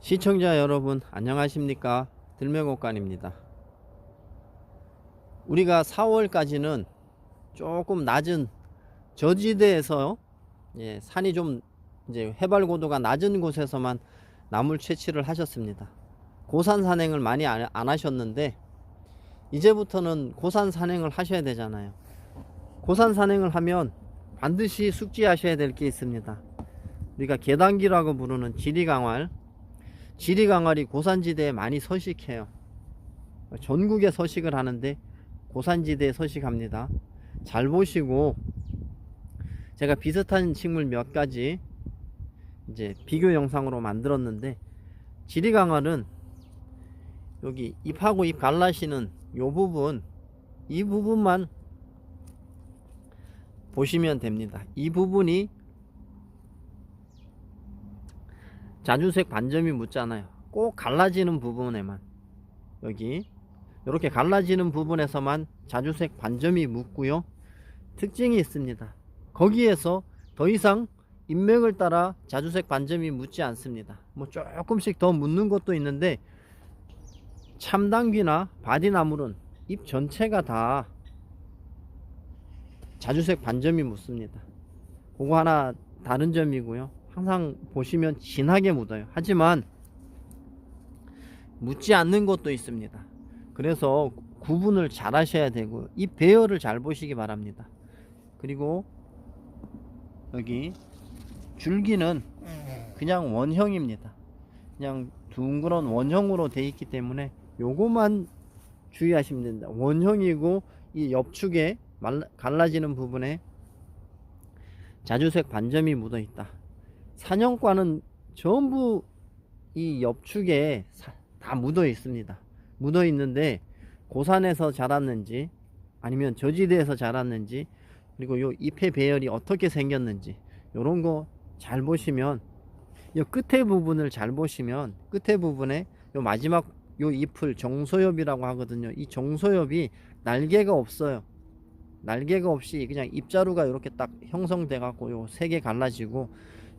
시청자 여러분 안녕하십니까? 들매곡간입니다. 우리가 4월까지는 조금 낮은 저지대에서 예, 산이 좀 이제 해발 고도가 낮은 곳에서만 나물 채취를 하셨습니다. 고산 산행을 많이 안, 안 하셨는데 이제부터는 고산 산행을 하셔야 되잖아요. 고산 산행을 하면 반드시 숙지하셔야 될 게 있습니다. 우리가 계단기라고 부르는 지리강활 지리강활이 고산지대에 많이 서식해요. 전국에 서식을 하는데 고산지대에 서식합니다. 잘 보시고 제가 비슷한 식물 몇 가지 이제 비교 영상으로 만들었는데 지리강활은 여기 잎하고 잎 갈라시는 요 부분 이 부분만 보시면 됩니다. 이 부분이 자주색 반점이 묻잖아요. 꼭 갈라지는 부분에만 여기 이렇게 갈라지는 부분에서만 자주색 반점이 묻고요. 특징이 있습니다. 거기에서 더 이상 인맥을 따라 자주색 반점이 묻지 않습니다. 뭐 조금씩 더 묻는 것도 있는데 참당귀나 바디나물은 잎 전체가 다 자주색 반점이 묻습니다. 그거 하나 다른 점이고요. 항상 보시면 진하게 묻어요. 하지만 묻지 않는 것도 있습니다. 그래서 구분을 잘 하셔야 되고 이 배열을 잘 보시기 바랍니다. 그리고 여기 줄기는 그냥 원형입니다. 그냥 둥그런 원형으로 되어 있기 때문에 요거만 주의하시면 된다. 원형이고 이 옆축에 말라, 갈라지는 부분에 자주색 반점이 묻어 있다. 산형과는 전부 이 옆축에 다 묻어 있습니다. 묻어 있는데 고산에서 자랐는지 아니면 저지대에서 자랐는지 그리고 요 잎의 배열이 어떻게 생겼는지 요런 거 잘 보시면 요 끝에 부분을 잘 보시면 끝에 부분에 요 마지막 요 잎을 정소엽이라고 하거든요. 이 정소엽이 날개가 없어요. 날개가 없이 그냥 잎자루가 이렇게 딱 형성돼 갖고 요 세 개 갈라지고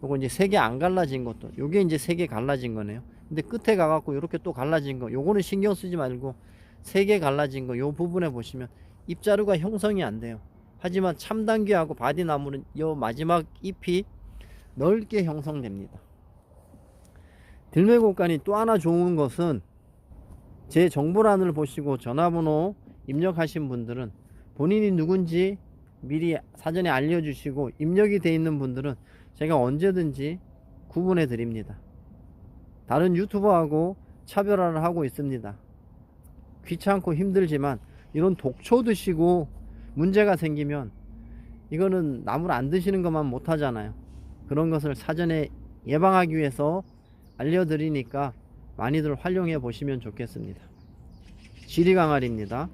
요거 이제 세 개 안 갈라진 것도 요게 이제 세 개 갈라진 거네요. 근데 끝에 가 갖고 이렇게 또 갈라진 거 요거는 신경 쓰지 말고 세 개 갈라진 거 요 부분에 보시면 잎자루가 형성이 안 돼요. 하지만 참단귀하고 바디나무는 요 마지막 잎이 넓게 형성됩니다. 들매곡간이 또 하나 좋은 것은 제 정보란을 보시고 전화번호 입력하신 분들은 본인이 누군지 미리 사전에 알려주시고 입력이 돼 있는 분들은 제가 언제든지 구분해 드립니다. 다른 유튜버하고 차별화를 하고 있습니다. 귀찮고 힘들지만 이런 독초 드시고 문제가 생기면 이거는 나물 안 드시는 것만 못 하잖아요. 그런 것을 사전에 예방하기 위해서 알려드리니까 많이들 활용해 보시면 좋겠습니다. 지리강알입니다.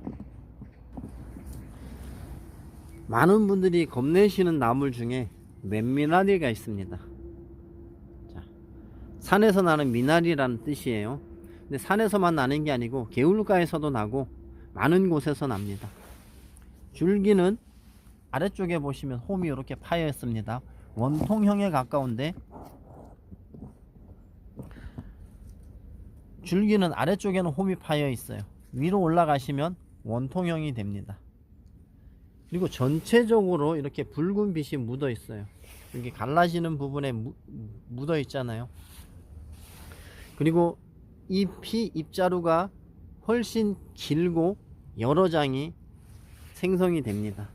많은 분들이 겁내시는 나물 중에 맨미나리가 있습니다. 자, 산에서 나는 미나리라는 뜻이에요. 근데 산에서만 나는 게 아니고 개울가에서도 나고 많은 곳에서 납니다. 줄기는 아래쪽에 보시면 홈이 이렇게 파여 있습니다. 원통형에 가까운데 줄기는 아래쪽에는 홈이 파여 있어요. 위로 올라가시면 원통형이 됩니다. 그리고 전체적으로 이렇게 붉은 빛이 묻어 있어요. 여기 갈라지는 부분에 무, 묻어 있잖아요. 그리고 잎이 잎자루가 훨씬 길고 여러 장이 생성이 됩니다.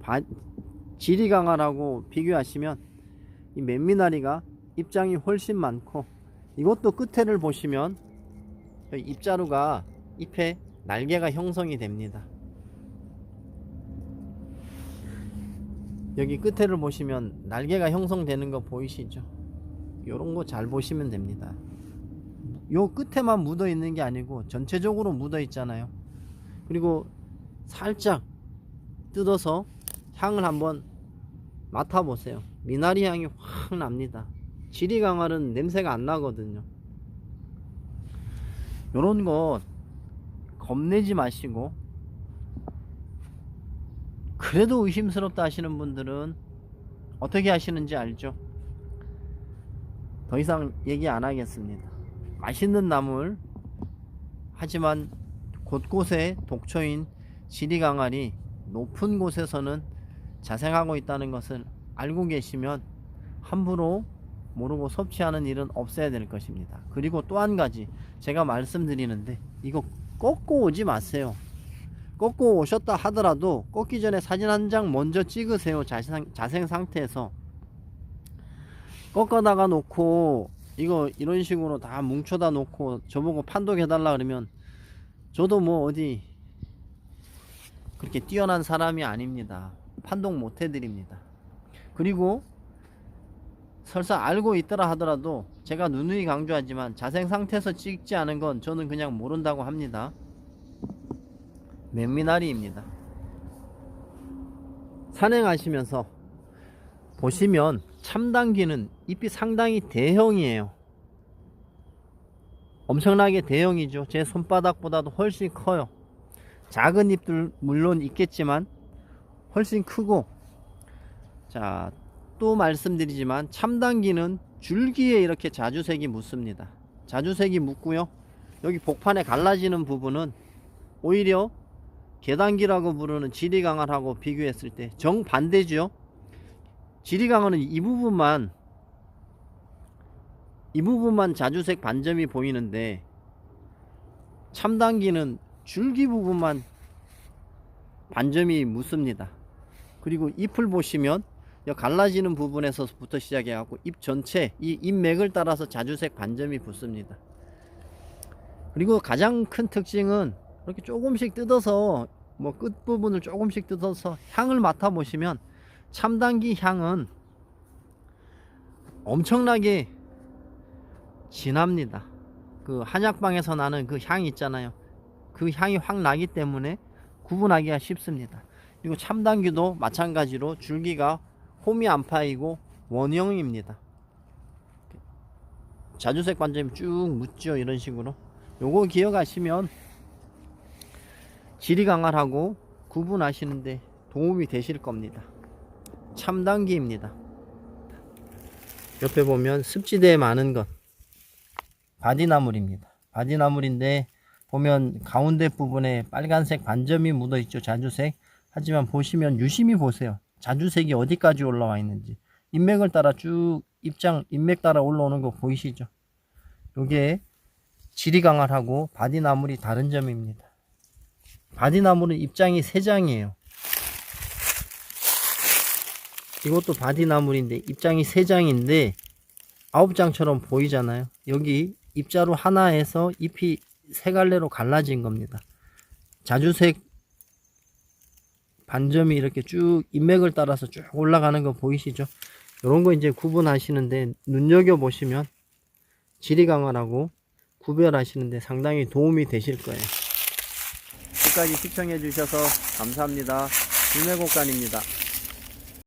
바, 지리 강화라고 비교하시면 이 맨미나리가 잎장이 훨씬 많고 이것도 끝에를 보시면 잎자루가 잎에 날개가 형성이 됩니다. 여기 끝에를 보시면 날개가 형성되는 거 보이시죠? 요런 거 잘 보시면 됩니다. 요 끝에만 묻어 있는 게 아니고 전체적으로 묻어 있잖아요. 그리고 살짝 뜯어서 향을 한번 맡아보세요. 미나리 향이 확 납니다. 지리강알은 냄새가 안 나거든요. 요런 거 겁내지 마시고 그래도 의심스럽다 하시는 분들은 어떻게 하시는지 알죠? 더 이상 얘기 안 하겠습니다. 맛있는 나물 하지만 곳곳에 독초인 지리강알이 높은 곳에서는 자생하고 있다는 것을 알고 계시면 함부로 모르고 섭취하는 일은 없어야 될 것입니다. 그리고 또 한 가지 제가 말씀드리는데 이거 꺾고 오지 마세요. 꺾고 오셨다 하더라도 꺾기 전에 사진 한 장 먼저 찍으세요. 자생, 자생 상태에서 꺾어다가 놓고 이거 이런 식으로 다 뭉쳐다 놓고 저보고 판독해 달라 그러면 저도 뭐 어디 그렇게 뛰어난 사람이 아닙니다. 판독 못 해드립니다. 그리고 설사 알고 있더라 하더라도 제가 누누이 강조하지만 자생 상태에서 찍지 않은 건 저는 그냥 모른다고 합니다. 맨미나리입니다. 산행하시면서 보시면 참당귀는 잎이 상당히 대형이에요. 엄청나게 대형이죠. 제 손바닥보다도 훨씬 커요. 작은 잎들 물론 있겠지만 훨씬 크고 자, 또 말씀드리지만 참당귀는 줄기에 이렇게 자주색이 묻습니다. 자주색이 묻고요. 여기 복판에 갈라지는 부분은 오히려 계단기라고 부르는 지리강알하고 비교했을 때 정반대죠. 지리강알은 이 부분만 이 부분만 자주색 반점이 보이는데 참당기는 줄기 부분만 반점이 묻습니다. 그리고 잎을 보시면 이 갈라지는 부분에서부터 시작해 갖고 잎 전체 이 잎맥을 따라서 자주색 반점이 붙습니다. 그리고 가장 큰 특징은 이렇게 조금씩 뜯어서 뭐 끝부분을 조금씩 뜯어서 향을 맡아 보시면 참당기 향은 엄청나게 진합니다. 그 한약방에서 나는 그 향이 있잖아요. 그 향이 확 나기 때문에 구분하기가 쉽습니다. 그리고 참당귀도 마찬가지로 줄기가 홈이 안 파이고 원형입니다. 자주색 반점이 쭉 묻죠. 이런 식으로. 요거 기억하시면 질이 강할하고 구분하시는데 도움이 되실 겁니다. 참당귀입니다. 옆에 보면 습지대에 많은 것 바디나물입니다. 바디나물인데 보면 가운데 부분에 빨간색 반점이 묻어 있죠. 자주색. 하지만 보시면 유심히 보세요. 자주색이 어디까지 올라와 있는지. 인맥을 따라 쭉 입장 인맥 따라 올라오는 거 보이시죠? 요게 질이 강할하고 바디나물이 다른 점입니다. 바디나물은 입장이 세 장이에요. 이것도 바디나물인데 입장이 세 장인데 아홉 장처럼 보이잖아요. 여기 입자루 하나에서 잎이 세 갈래로 갈라진 겁니다. 자주색 반점이 이렇게 쭉 인맥을 따라서 쭉 올라가는 거 보이시죠? 이런 거 이제 구분하시는데 눈여겨 보시면 질이 강화라고 구별하시는데 상당히 도움이 되실 거예요. 끝까지 시청해 주셔서 감사합니다. 김해곡간입니다.